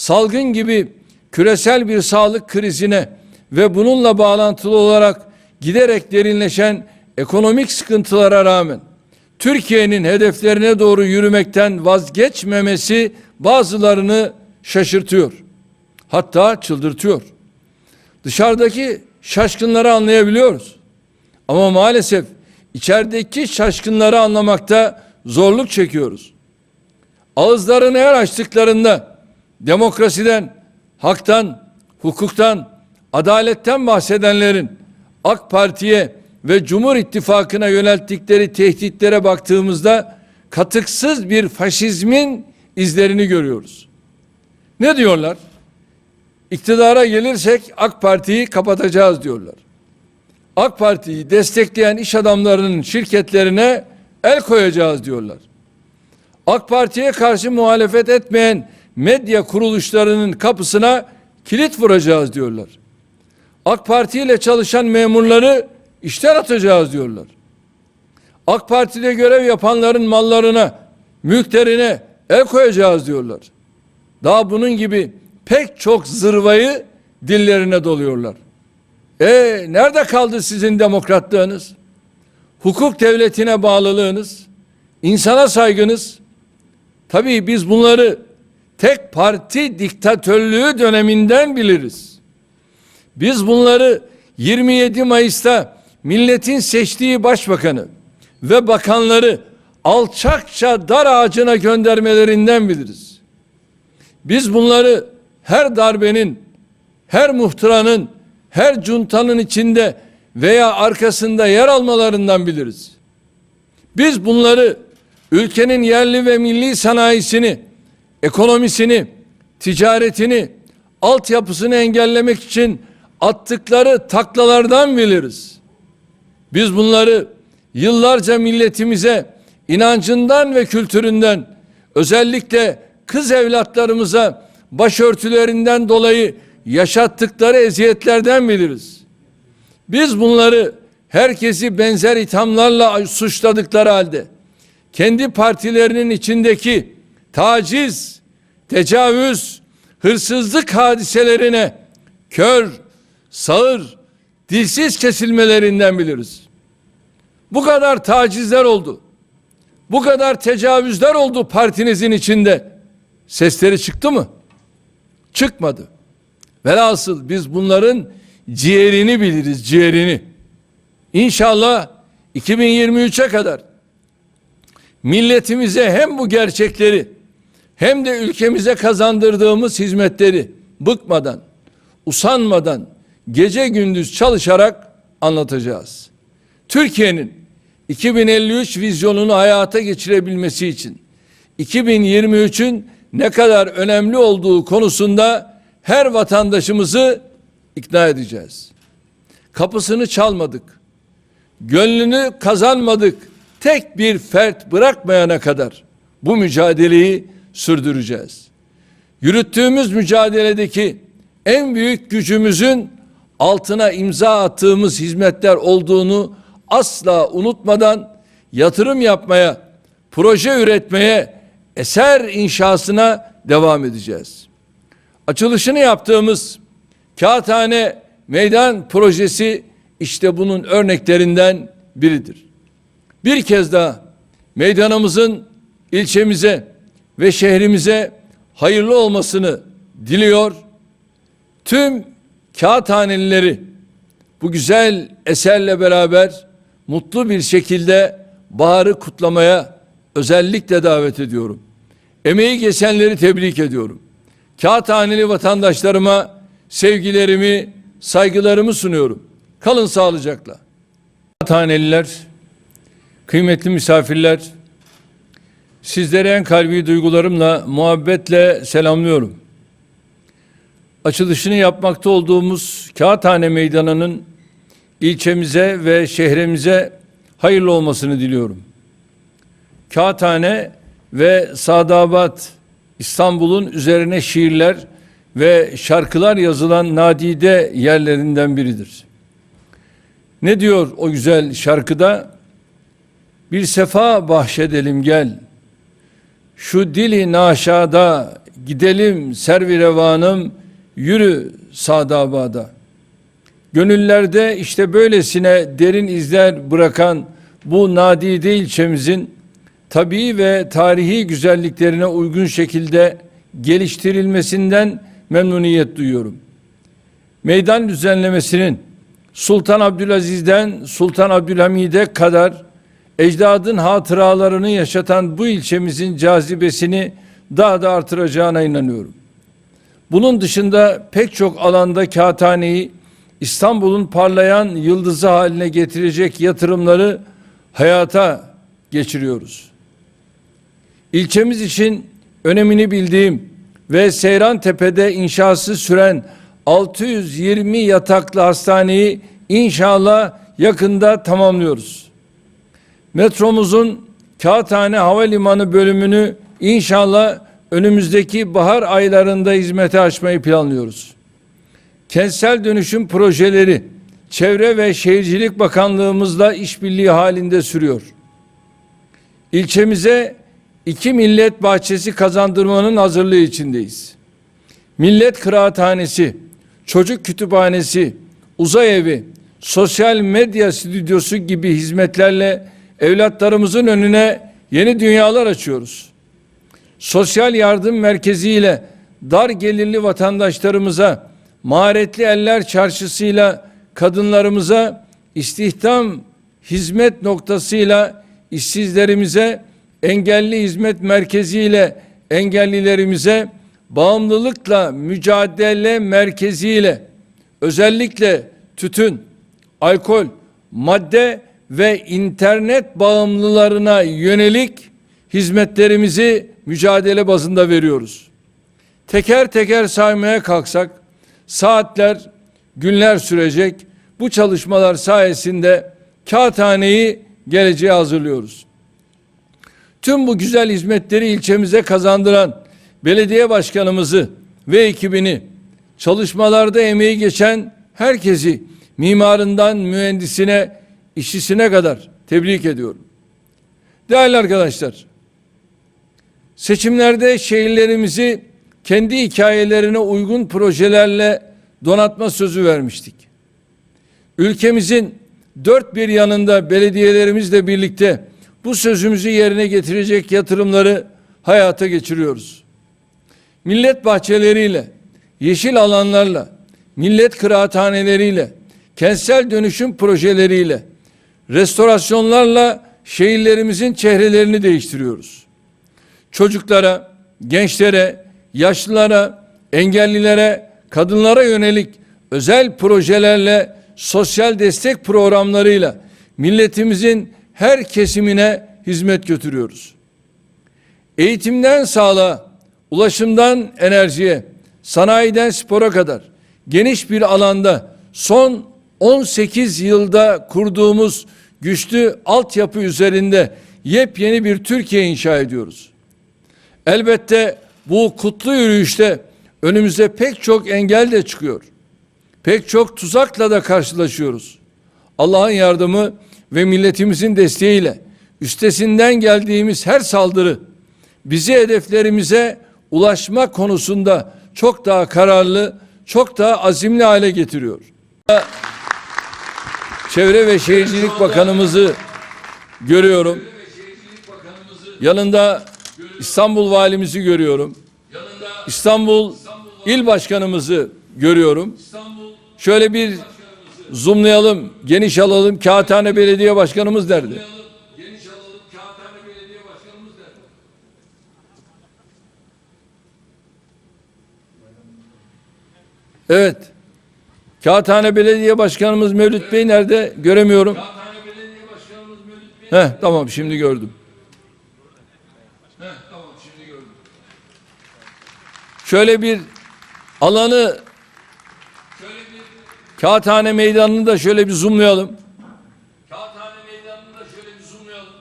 salgın gibi küresel bir sağlık krizine ve bununla bağlantılı olarak giderek derinleşen ekonomik sıkıntılara rağmen Türkiye'nin hedeflerine doğru yürümekten vazgeçmemesi bazılarını şaşırtıyor. Hatta çıldırtıyor. Dışarıdaki şaşkınları anlayabiliyoruz. Ama maalesef içerideki şaşkınları anlamakta zorluk çekiyoruz. Ağızlarını her açtıklarında demokrasiden, haktan, hukuktan, adaletten bahsedenlerin AK Parti'ye ve Cumhur İttifakı'na yönelttikleri tehditlere baktığımızda katıksız bir faşizmin izlerini görüyoruz. Ne diyorlar? İktidara gelirsek AK Parti'yi kapatacağız diyorlar. AK Parti'yi destekleyen iş adamlarının şirketlerine el koyacağız diyorlar. AK Parti'ye karşı muhalefet etmeyen medya kuruluşlarının kapısına kilit vuracağız diyorlar. AK Parti ile çalışan memurları işten atacağız diyorlar. AK Parti'de görev yapanların mallarına, mülklerine el koyacağız diyorlar. Daha bunun gibi pek çok zırvayı dillerine doluyorlar. E nerede kaldı sizin demokratlığınız? Hukuk devletine bağlılığınız, insana saygınız? Tabii biz bunları tek parti diktatörlüğü döneminden biliriz. Biz bunları 27 Mayıs'ta milletin seçtiği başbakanı ve bakanları alçakça dar ağacına göndermelerinden biliriz. Biz bunları her darbenin, her muhtıranın, her cuntanın içinde veya arkasında yer almalarından biliriz. Biz bunları ülkenin yerli ve milli sanayisini, ekonomisini, ticaretini, altyapısını engellemek için attıkları taklalardan biliriz. Biz bunları yıllarca milletimize inancından ve kültüründen özellikle kız evlatlarımıza başörtülerinden dolayı yaşattıkları eziyetlerden biliriz. Biz bunları herkesi benzer ithamlarla suçladıkları halde kendi partilerinin içindeki taciz, tecavüz, hırsızlık hadiselerine kör, sağır, dilsiz kesilmelerinden biliriz. Bu kadar tacizler oldu. Bu kadar tecavüzler oldu partinizin içinde. Sesleri çıktı mı? Çıkmadı. Velhasıl biz bunların ciğerini biliriz, ciğerini. İnşallah 2023'e kadar milletimize hem bu gerçekleri hem de ülkemize kazandırdığımız hizmetleri bıkmadan, usanmadan, gece gündüz çalışarak anlatacağız. Türkiye'nin 2053 vizyonunu hayata geçirebilmesi için 2023'ün ne kadar önemli olduğu konusunda her vatandaşımızı ikna edeceğiz. Kapısını çalmadık. Gönlünü kazanmadık. Tek bir fert bırakmayana kadar bu mücadeleyi sürdüreceğiz. Yürüttüğümüz mücadeledeki en büyük gücümüzün altına imza attığımız hizmetler olduğunu asla unutmadan yatırım yapmaya, proje üretmeye, eser inşasına devam edeceğiz. Açılışını yaptığımız Kağıthane Meydan Projesi işte bunun örneklerinden biridir. Bir kez daha meydanımızın ilçemize ve şehrimize hayırlı olmasını diliyor. Tüm kağıthanelileri bu güzel eserle beraber mutlu bir şekilde baharı kutlamaya özellikle davet ediyorum. Emeği geçenleri tebrik ediyorum. Kağıthaneli vatandaşlarıma sevgilerimi, saygılarımı sunuyorum. Kalın sağlıcakla. Kağıthaneliler, kıymetli misafirler, sizleri en kalbi duygularımla, muhabbetle selamlıyorum. Açılışını yapmakta olduğumuz Kağıthane Meydanı'nın ilçemize ve şehrimize hayırlı olmasını diliyorum. Kağıthane ve Sadabat İstanbul'un üzerine şiirler ve şarkılar yazılan nadide yerlerinden biridir. Ne diyor o güzel şarkıda? Bir sefa bahşedelim gel. Şu dili naşada gidelim servi revanım yürü sadabada. Gönüllerde işte böylesine derin izler bırakan bu nadide ilçemizin tabii ve tarihi güzelliklerine uygun şekilde geliştirilmesinden memnuniyet duyuyorum. Meydan düzenlemesinin Sultan Abdülaziz'den Sultan Abdülhamid'e kadar ecdadın hatıralarını yaşatan bu ilçemizin cazibesini daha da artıracağına inanıyorum. Bunun dışında pek çok alanda kağıthaneyi İstanbul'un parlayan yıldızı haline getirecek yatırımları hayata geçiriyoruz. İlçemiz için önemini bildiğim ve Seyran Tepe'de inşası süren 620 yataklı hastaneyi inşallah yakında tamamlıyoruz. Metromuzun Kağıthane Havalimanı bölümünü inşallah önümüzdeki bahar aylarında hizmete açmayı planlıyoruz. Kentsel dönüşüm projeleri Çevre ve Şehircilik Bakanlığımızla işbirliği halinde sürüyor. İlçemize iki millet bahçesi kazandırmanın hazırlığı içindeyiz. Millet Kıraathanesi, Çocuk Kütüphanesi, Uzay Evi, sosyal medya stüdyosu gibi hizmetlerle evlatlarımızın önüne yeni dünyalar açıyoruz. Sosyal yardım merkeziyle dar gelirli vatandaşlarımıza, maharetli eller çarşısıyla kadınlarımıza, istihdam hizmet noktasıyla işsizlerimize, engelli hizmet merkeziyle engellilerimize, bağımlılıkla mücadele merkeziyle özellikle tütün, alkol, madde ve internet bağımlılarına yönelik hizmetlerimizi mücadele bazında veriyoruz. Teker teker saymaya kalksak saatler, günler sürecek. Bu çalışmalar sayesinde kağıthaneyi geleceğe hazırlıyoruz. Tüm bu güzel hizmetleri ilçemize kazandıran belediye başkanımızı ve ekibini çalışmalarda emeği geçen herkesi mimarından mühendisine, işçisine kadar tebrik ediyorum. Değerli arkadaşlar, seçimlerde şehirlerimizi kendi hikayelerine uygun projelerle donatma sözü vermiştik. Ülkemizin dört bir yanında belediyelerimizle birlikte bu sözümüzü yerine getirecek yatırımları hayata geçiriyoruz. Millet bahçeleriyle, yeşil alanlarla, millet kıraathaneleriyle, kentsel dönüşüm projeleriyle, restorasyonlarla şehirlerimizin çehrelerini değiştiriyoruz. Çocuklara, gençlere, yaşlılara, engellilere, kadınlara yönelik özel projelerle, sosyal destek programlarıyla milletimizin her kesimine hizmet götürüyoruz. Eğitimden sağlığa, ulaşımdan enerjiye, sanayiden spora kadar geniş bir alanda son 18 yılda kurduğumuz güçlü altyapı üzerinde yepyeni bir Türkiye inşa ediyoruz. Elbette bu kutlu yürüyüşte önümüze pek çok engel de çıkıyor. Pek çok tuzakla da karşılaşıyoruz. Allah'ın yardımı ve milletimizin desteğiyle üstesinden geldiğimiz her saldırı bizi hedeflerimize ulaşma konusunda çok daha kararlı, çok daha azimli hale getiriyor. Çevre ve Şehircilik Bakanımızı görüyorum. Yanında İstanbul Valimizi görüyorum. İstanbul İl Başkanımızı görüyorum. Şöyle bir zoomlayalım, geniş alalım. Kağıthane Belediye Başkanımız nerede? Evet. Kağıthane Belediye Başkanımız Mevlüt Bey nerede? Göremiyorum. Heh, tamam şimdi gördüm. Şöyle bir alanı Kağıthane Meydanı'nı da şöyle bir zoomlayalım. Kağıthane Meydanı'nı da şöyle bir zoomlayalım.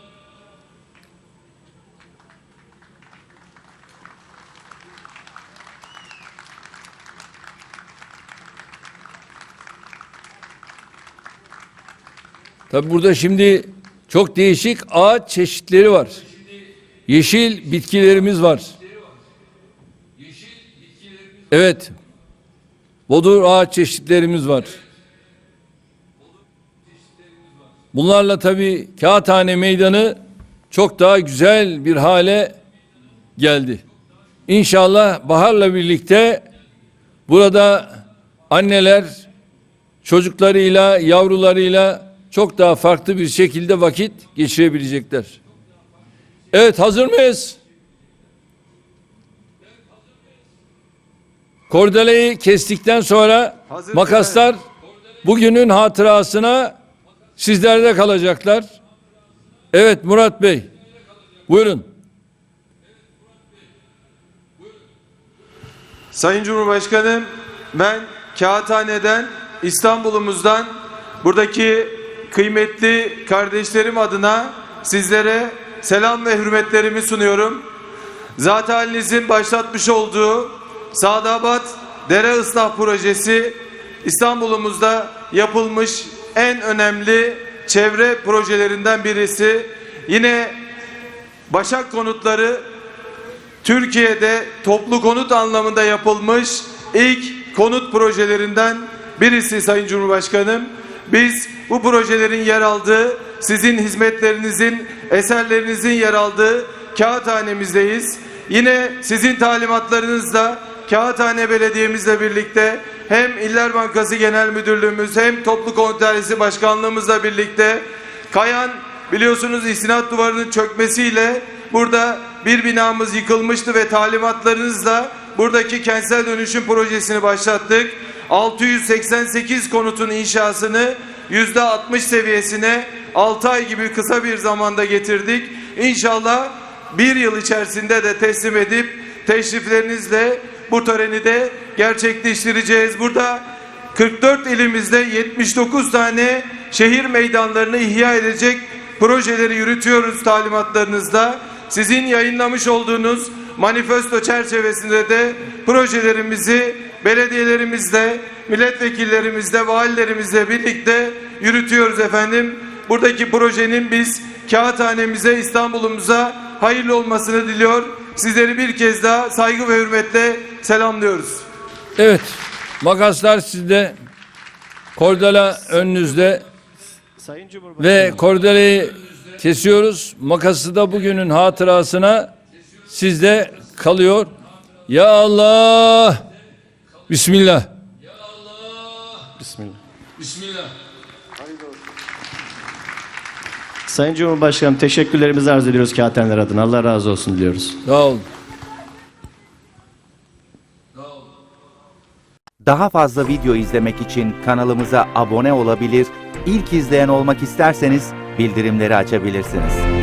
Tabi burada şimdi çok değişik ağaç çeşitleri var. Yeşil bitkilerimiz var. Evet. Bodur ağaç çeşitlerimiz var. Bunlarla tabii Kağıthane Meydanı çok daha güzel bir hale geldi. İnşallah baharla birlikte burada anneler çocuklarıyla, yavrularıyla çok daha farklı bir şekilde vakit geçirebilecekler. Evet hazır mıyız? Kordeleyi kestikten sonra Hazırız makaslar bugünün hatırasına sizlerde kalacaklar. Evet Murat Bey. Buyurun. Sayın Cumhurbaşkanım, ben Kağıthane'den, İstanbul'umuzdan, buradaki kıymetli kardeşlerim adına sizlere selam ve hürmetlerimi sunuyorum. Zat halinizin başlatmış olduğu Sadabat Dere Islah Projesi İstanbul'umuzda yapılmış en önemli çevre projelerinden birisi. Yine Başak Konutları Türkiye'de toplu konut anlamında yapılmış ilk konut projelerinden birisi Sayın Cumhurbaşkanım. Biz bu projelerin yer aldığı, sizin hizmetlerinizin, eserlerinizin yer aldığı kağıthanemizdeyiz. Yine sizin talimatlarınızla Kağıthane Belediye'mizle birlikte hem İller Bankası Genel Müdürlüğümüz hem Toplu Konut Dairesi Başkanlığımızla birlikte Kayan biliyorsunuz istinat duvarının çökmesiyle burada bir binamız yıkılmıştı ve talimatlarınızla buradaki kentsel dönüşüm projesini başlattık. 688 konutun inşasını yüzde 60 seviyesine 6 ay gibi kısa bir zamanda getirdik. İnşallah bir yıl içerisinde de teslim edip teşriflerinizle bu töreni de gerçekleştireceğiz. Burada 44 ilimizde 79 tane şehir meydanlarını ihya edecek projeleri yürütüyoruz talimatlarınızda. Sizin yayınlamış olduğunuz manifesto çerçevesinde de projelerimizi belediyelerimizle, milletvekillerimizle, valilerimizle birlikte yürütüyoruz efendim. Buradaki projenin biz kağıthanemize, İstanbul'umuza hayırlı olmasını diliyor. Sizleri bir kez daha saygı ve hürmetle selamlıyoruz. Evet. Makaslar sizde. Kordela önünüzde Sayın ve kordeleyi kesiyoruz. Makası da bugünün hatırasına sizde kalıyor. Ya Allah. Bismillah. Bismillah. Bismillah. Sayın Cumhurbaşkanım teşekkürlerimizi arz ediyoruz kağıthaneler adına. Allah razı olsun diliyoruz. Sağ olun. Daha fazla video izlemek için kanalımıza abone olabilir, ilk izleyen olmak isterseniz bildirimleri açabilirsiniz.